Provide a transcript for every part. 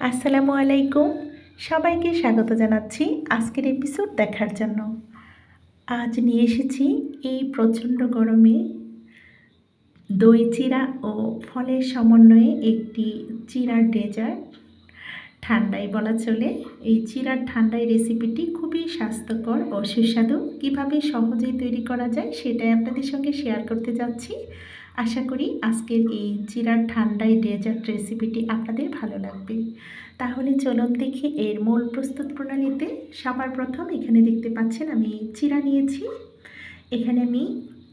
আসসালামু আলাইকুম। সবাইকে স্বাগত জানাচ্ছি আজকের এপিসোড দেখার জন্য। আজ নিয়ে এসেছি এই প্রচণ্ড গরমে দই চিরা ও ফলের সমন্বয়ে একটি চিরার ডেজার্ট ঠান্ডায় বলা চলে, এই চিরার ঠান্ডায় রেসিপিটি খুবই স্বাস্থ্যকর ও সুস্বাদু। কীভাবে সহজেই তৈরি করা যায় সেটাই আপনাদের সঙ্গে শেয়ার করতে যাচ্ছি। আশা করি আজকের এই চিরার ঠান্ডায় ডেজার্ট রেসিপিটি আপনাদের ভালো লাগবে। তাহলে চলুন দেখি এর মূল প্রস্তুত প্রণালীতে। সবার প্রথম এখানে দেখতে পাচ্ছেন আমি চিরা নিয়েছি। এখানে আমি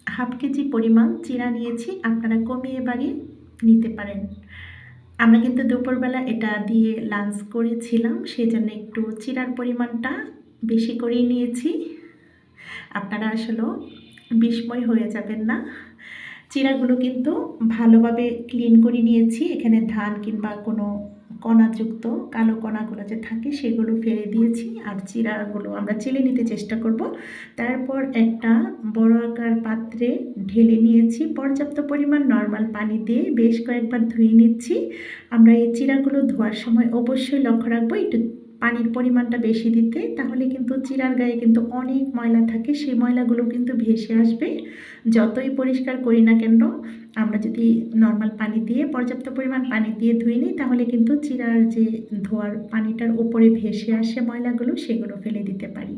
হাফ কেজি পরিমাণ চিরা নিয়েছি। আপনারা কমিয়ে বাড়িয়ে নিতে পারেন। আমরা কিন্তু দুপুরবেলা এটা দিয়ে লাঞ্চ করেছিলাম সেই জন্য একটু চিরার পরিমাণটা বেশি করেই নিয়েছি। আপনারা আসলে বিস্ময় হয়ে যাবেন না। চিরাগুলো কিন্তু ভালোভাবে ক্লিন করে নিয়েছি। এখানে ধান কিংবা কোনো কণাযুক্ত কালো কণাগুলো যে থাকে সেগুলো ফেলে দিয়েছি আর চিরাগুলো আমরা চেলে নিতে চেষ্টা করব। তারপর একটা বড় আকার পাত্রে ঢেলে নিয়েছি। পর্যাপ্ত পরিমাণ নর্মাল পানি দিয়ে বেশ কয়েকবার ধুয়ে নিচ্ছি। আমরা এই চিরাগুলো ধোয়ার সময় অবশ্যই লক্ষ্য রাখব, একটু পানির পরিমাণটা বেশি দিতে, তাহলে কিন্তু চিরার গায়ে কিন্তু অনেক ময়লা থাকে। সেই ময়লাগুলো কিন্তু ভেসে আসবে। যতই পরিষ্কার করি না কেন, আমরা যদি নর্মাল পানি দিয়ে, পর্যাপ্ত পরিমাণ পানি দিয়ে ধুই নিই, তাহলে কিন্তু চিরার যে ধোয়ার পানিটার উপরে ভেসে আসে ময়লাগুলো, সেগুলো ফেলে দিতে পারি।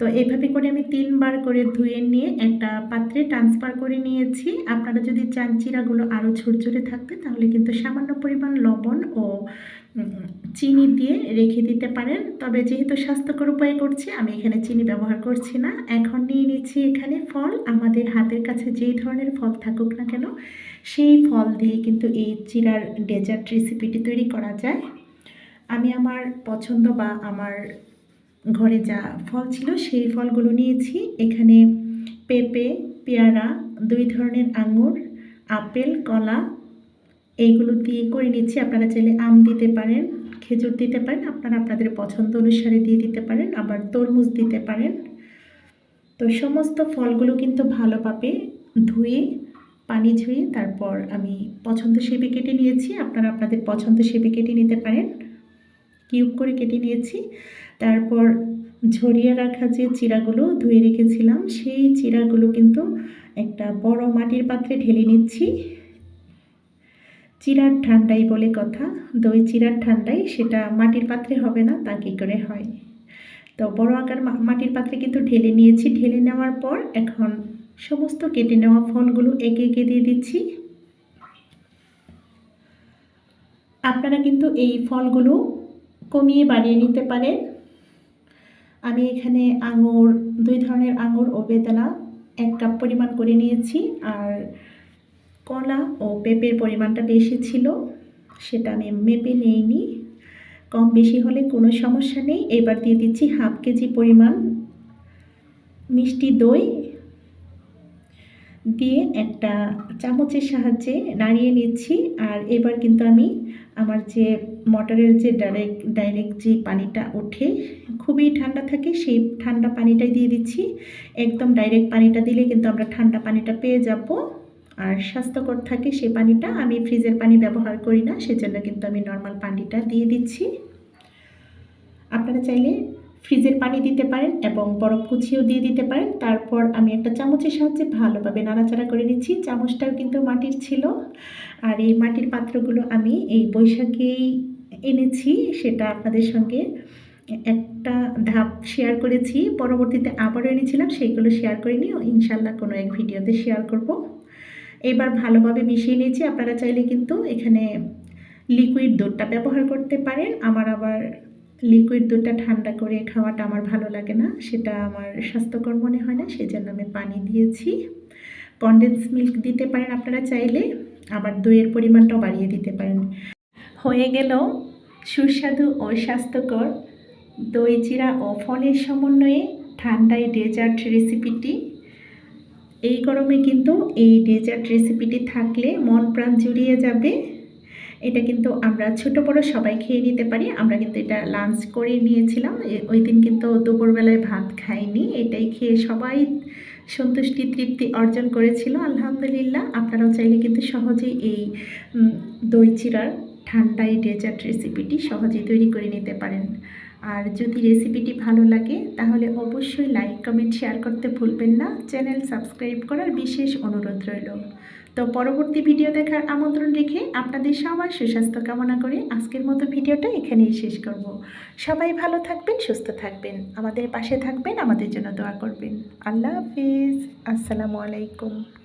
তো এইভাবে করে আমি তিনবার করে ধুয়ে নিয়ে একটা পাত্রে ট্রান্সফার করে নিয়েছি। আপনারা যদি চান চিরাগুলো আরও ঝুরঝুরে থাকবে তাহলে কিন্তু সামান্য পরিমাণ লবণ ও চিনি দিয়ে রেখে দিতে পারেন। তবে যেহেতু স্বাস্থ্যকর উপায় করছি, আমি এখানে চিনি ব্যবহার করছি না। এখন নিয়ে নিচ্ছি এখানে ফল। আমাদের হাতের কাছে যেই ধরনের ফল থাকুক না কেন, সেই ফল দিয়ে কিন্তু এই চিরার ডেজার্ট রেসিপিটি তৈরি করা যায়। আমি আমার পছন্দ বা আমার ঘরে যা ফল ছিল সেই ফলগুলো নিয়েছি। এখানে পেঁপে, পেয়ারা, দুই ধরনের আঙুর, আপেল, কলা, এইগুলো দিয়ে করে নিচ্ছি। আপনারা চাইলে আম দিতে পারেন, খেজুর দিতে পারেন, আপনারা আপনাদের পছন্দ অনুসারে দিয়ে দিতে পারেন, আবার তরমুজ দিতে পারেন। তো সমস্ত ফলগুলো কিন্তু ভালোভাবে ধুয়ে, পানি ঝুয়ে তারপর আমি পছন্দ সেবে কেটে নিয়েছি। আপনারা আপনাদের পছন্দ সেবে কেটে নিতে পারেন। কিউব করে কেটে নিয়েছি। তারপর ঝরিয়ে রাখা যে চিরাগুলো ধুয়ে রেখেছিলাম, সেই চিরাগুলো কিন্তু একটা বড় মাটির পাত্রে ঢেলে নিচ্ছি। চিরার ঠান্ডাই বলে কথা। দই চিরার ঠান্ডাই, সেটা মাটির পাত্রে হবে না, তা কী করে হয়? তো বড় আকার মাটির পাত্রে কিন্তু ঢেলে নিয়েছি। ঢেলে নেওয়ার পর এখন সমস্ত কেটে নেওয়া ফলগুলো একে একে দিয়ে দিচ্ছি। আপনারা কিন্তু এই ফলগুলো কমিয়ে বাড়িয়ে নিতে পারেন। আমি এখানে আঙুর, দুই ধরনের আঙুর ও বেদানা এক কাপ পরিমাণ করে নিয়েছি। আর কলা ও পেঁপের পরিমাণটা বেশি ছিল, সেটা আমি মেপে নিইনি। কম বেশি হলে কোনো সমস্যা নেই। এবার দিয়ে দিচ্ছি হাফ কেজি পরিমাণ মিষ্টি দই দিয়ে একটা চামচের সাহায্যে নাড়িয়ে নিচ্ছি। আর এবার কিন্তু আমি আমার যে মটরের যে ডাইরেক্ট ডাইরেক্ট যে পানিটা ওঠে, খুবই ঠান্ডা থাকে, সেই ঠান্ডা পানিটাই দিয়ে দিচ্ছি। একদম ডাইরেক্ট পানিটা দিলে কিন্তু আমরা ঠান্ডা পানিটা পেয়ে যাব। আর স্বাস্থ্যকর থাকে সেই পানিটা, আমি ফ্রিজের পানি ব্যবহার করি না, সেজন্য কিন্তু আমি নর্মাল পানিটা দিয়ে দিচ্ছি। আপনারা চাইলে ফ্রিজের পানি দিতে পারেন এবং বরফ কুচিও দিয়ে দিতে পারেন। তারপর আমি একটা চামচের সাহায্যে ভালোভাবে নাড়াচাড়া করে নিচ্ছি। চামচটাও কিন্তু মাটির ছিল। আর এই মাটির পাত্রগুলো আমি এই বৈশাখেই এনেছি, সেটা আপনাদের সঙ্গে একটা ধাপ শেয়ার করেছি। পরবর্তীতে আবারও এনেছিলাম, সেইগুলো শেয়ার করিনি ইনশাল্লাহ কোনো এক ভিডিওতে শেয়ার করব। এবার ভালোভাবে মিশিয়ে নিয়েছি। আপনারা চাইলে কিন্তু এখানে লিকুইড দুধটা ব্যবহার করতে পারেন। আমার আবার লিকুইড দুধটা ঠান্ডা করে খাওয়াটা আমার ভালো লাগে না, সেটা আমার স্বাস্থ্যকর মনে হয় না সেই জন্য আমি পানি দিয়েছি। কনডেন্স মিল্ক দিতে পারেন আপনারা চাইলে, আবার দইয়ের পরিমাণটাও বাড়িয়ে দিতে পারেন। হয়ে গেল সুস্বাদু ও স্বাস্থ্যকর দই চিরা ও ফলের সমন্বয়ে ঠান্ডায় ডেজার্ট রেসিপিটি। এই গরমে কিন্তু এই ডেজার্ট রেসিপিটি থাকলে মন প্রাণ জুড়িয়ে যাবে। এটা কিন্তু আমরা ছোট বড় সবাই খেয়ে নিতে পারি। আমরা কিন্তু এটা লাঞ্চ করে নিয়েছিলাম। ওই দিন কিন্তু দুপুরবেলায় ভাত খাইনি। এটাই খেয়ে সবাই সন্তুষ্টি, তৃপ্তি অর্জন করেছিল, আলহামদুলিল্লাহ। আপনারাও চাইলে কিন্তু সহজেই এই দই চিরার ঠান্ডায় ডেজার্ট রেসিপিটি সহজেই তৈরি করে নিতে পারেন। আর যদি রেসিপিটি ভালো লাগে, তাহলে অবশ্যই লাইক কমেন্ট শেয়ার করতে ভুলবেন না। চ্যানেল সাবস্ক্রাইব করার বিশেষ অনুরোধ রইল। তো পরবর্তী ভিডিও দেখার আমন্ত্রণ রেখে আপনাদের সবার সুস্বাস্থ্য কামনা করে আজকের মতো ভিডিওটা এখানেই শেষ করব। সবাই ভালো থাকবেন, সুস্থ থাকবেন। আমাদের পাশে থাকবেন, আমাদের জন্য দোয়া করবেন। আল্লাহ হাফিজ। আসসালামু আলাইকুম।